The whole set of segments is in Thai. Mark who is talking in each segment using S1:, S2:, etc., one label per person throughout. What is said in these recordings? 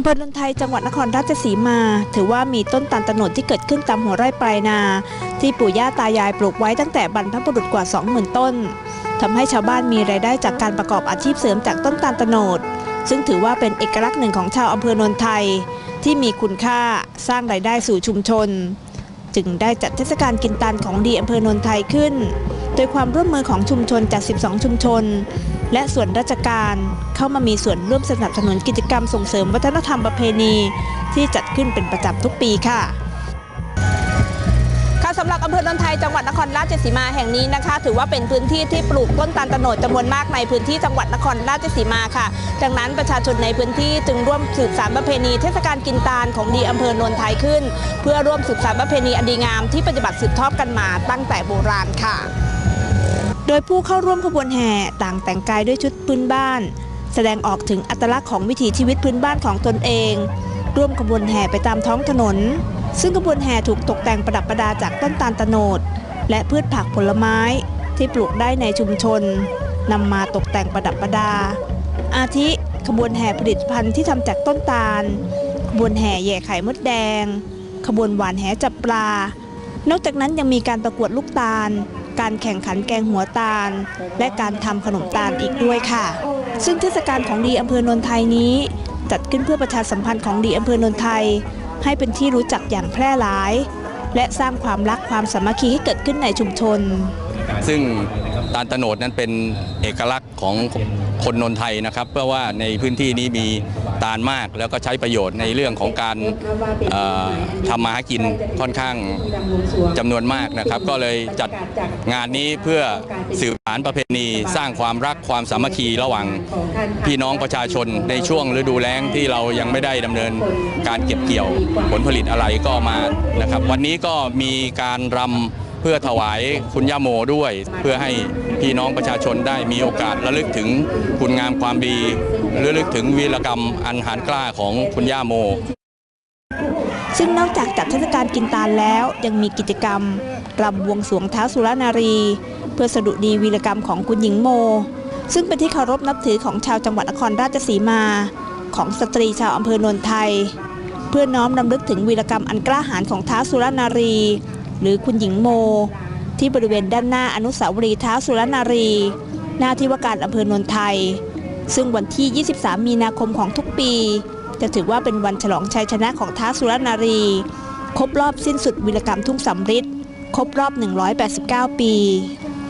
S1: อำเภอนนไทยจังหวัดนครราชสีมา ถือว่ามีต้นตาลตะโนดที่เกิดขึ้นตามหัวไร่ปลายนา ที่ปู่ย่าตายายปลูกไว้ตั้งแต่บรรพบุรุษกว่า 20,000 ต้นทำให้ชาวบ้านมีรายได้จากการประกอบอาชีพเสริมจากต้นตาลตะโนด ซึ่งถือว่าเป็นเอกลักษณ์หนึ่งของชาวอำเภอนนไทย ที่มีคุณค่าสร้างรายได้สู่ชุมชน จึงได้จัดเทศกาลกินตาลของดีอำเภอนนไทยขึ้น โดยความร่วมมือของชุมชนจาก 12 ชุมชน และส่วนราชการเข้ามามีส่วนร่วมสนับสนุนกิจกรรมส่งเสริมวัฒนธรรมประเพณี ที่จัดขึ้นเป็นประจำทุกปีค่ะค่ะสำหรับอำเภอนนทไทยจังหวัดนครราชสีมาแห่งนี้นะคะ ถือว่าเป็นพื้นที่ที่ปลูกต้นตาลตโนดจำนวนมากในพื้นที่จังหวัดนครราชสีมาค่ะ ดังนั้นประชาชนในพื้นที่จึงร่วมสืบสานประเพณีเทศกาลกินตาลของดีอำเภอนนทไทยขึ้น เพื่อร่วมสืบสานประเพณีอันดีงามที่ปฏิบัติสืบทอดกันมาตั้งแต่โบราณค่ะ โดยผู้เข้าร่วมขบวนแห่ต่างแต่งกายด้วยชุดพื้นบ้าน แสดงออกถึงอัตลักษณ์ของวิถีชีวิตพื้นบ้านของตนเอง ร่วมขบวนแห่ไปตามท้องถนน ซึ่งขบวนแห่ถูกตกแต่งประดับประดาจากต้นตาลตะโนด และพืชผักผลไม้ที่ปลูกได้ในชุมชนนำมาตกแต่งประดับประดา อาทิขบวนแห่ผลิตภัณฑ์ที่ทำจากต้นตาล ขบวนแห่แย่ไข่มดแดง ขบวนหวานแหจับปลา นอกจากนั้นยังมีการประกวดลูกตาล การแข่งขันแกงหัวตาล และการทำขนมตาลอีกด้วยค่ะ ซึ่งเทศกาลของดีอำเภอนนทไทยนี้ จัดขึ้นเพื่อประชาสัมพันธ์ของดีอำเภอนนทไทย ให้เป็นที่รู้จักอย่างแพร่หลาย และสร้างความรักความสามัคคีให้เกิดขึ้นในชุมชน
S2: ซึ่งตาลตโนดนั้นเป็นเอกลักษณ์ของคนนนไทยนะครับ เพราะว่าในพื้นที่นี้มี ตาลมาก แล้วก็ใช้ประโยชน์ในเรื่องของการทำมาหากินค่อนข้างจำนวนมากนะครับ ก็เลยจัดงานนี้เพื่อสืบสานประเพณีสร้างความรักความสามัคคีระหว่างพี่น้องประชาชนในช่วงฤดูแล้งที่เรายังไม่ได้ดำเนินการเก็บเกี่ยวผลผลิตอะไรก็มานะครับ วันนี้ก็มีการรำ เพื่อถวายคุณย่าโมด้วย เพื่อให้พี่น้องประชาชนได้มีโอกาสระลึกถึงคุณงามความดีระลึกถึงวีรกรรมอันหารกล้าของคุณย่าโม
S1: ซึ่งนอกจากจัดเทศกาลกินตาลแล้วยังมีกิจกรรมรำบวงสวงท้าสุรนารี เพื่อสดุดีวีรกรรมของคุณหญิงโม ซึ่งเป็นที่เคารพนับถือของชาวจังหวัดนครราชสีมา ของสตรีชาวอำเภอนนทไทย เพื่อน้อมรำลึกถึงวีรกรรมอันกล้าหาญของท้าสุรนารี หรือคุณหญิงโม ที่บริเวณด้านหน้าอนุสาวรีย์ท้าวสุรนารี หน้าที่ว่าการอำเภอนนทไทย ซึ่งวันที่ 23 มีนาคมของทุกปี จะถือว่าเป็นวันฉลองชัยชนะของท้าวสุรนารี ครบรอบสิ้นสุดวีรกรรมทุ่งสำริดครบรอบ 189 ปี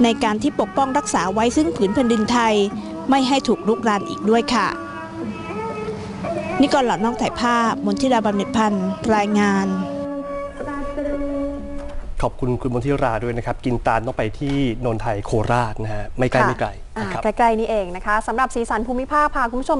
S1: ในการที่ปกป้องรักษาไว้ซึ่งผืนแผ่นดินไทย ไม่ให้ถูกลุกรานอีกด้วยค่ะนี่ก่อนหลอดน้องถ่ายภาพ มนทิราบำเหน็จพันธ์รายงาน
S3: ขอบคุณคุณมนทิราด้วยนะครับ กินตาลต้องไปที่นนทไทยโคราชนะฮะไม่ใกล้
S4: ค่ะ
S3: ไม่ไกล
S4: อ่า
S3: นะครับ
S4: ใกล้ๆนี่เองนะคะสำหรับสีสันภูมิภาคพาคุณผู้ชม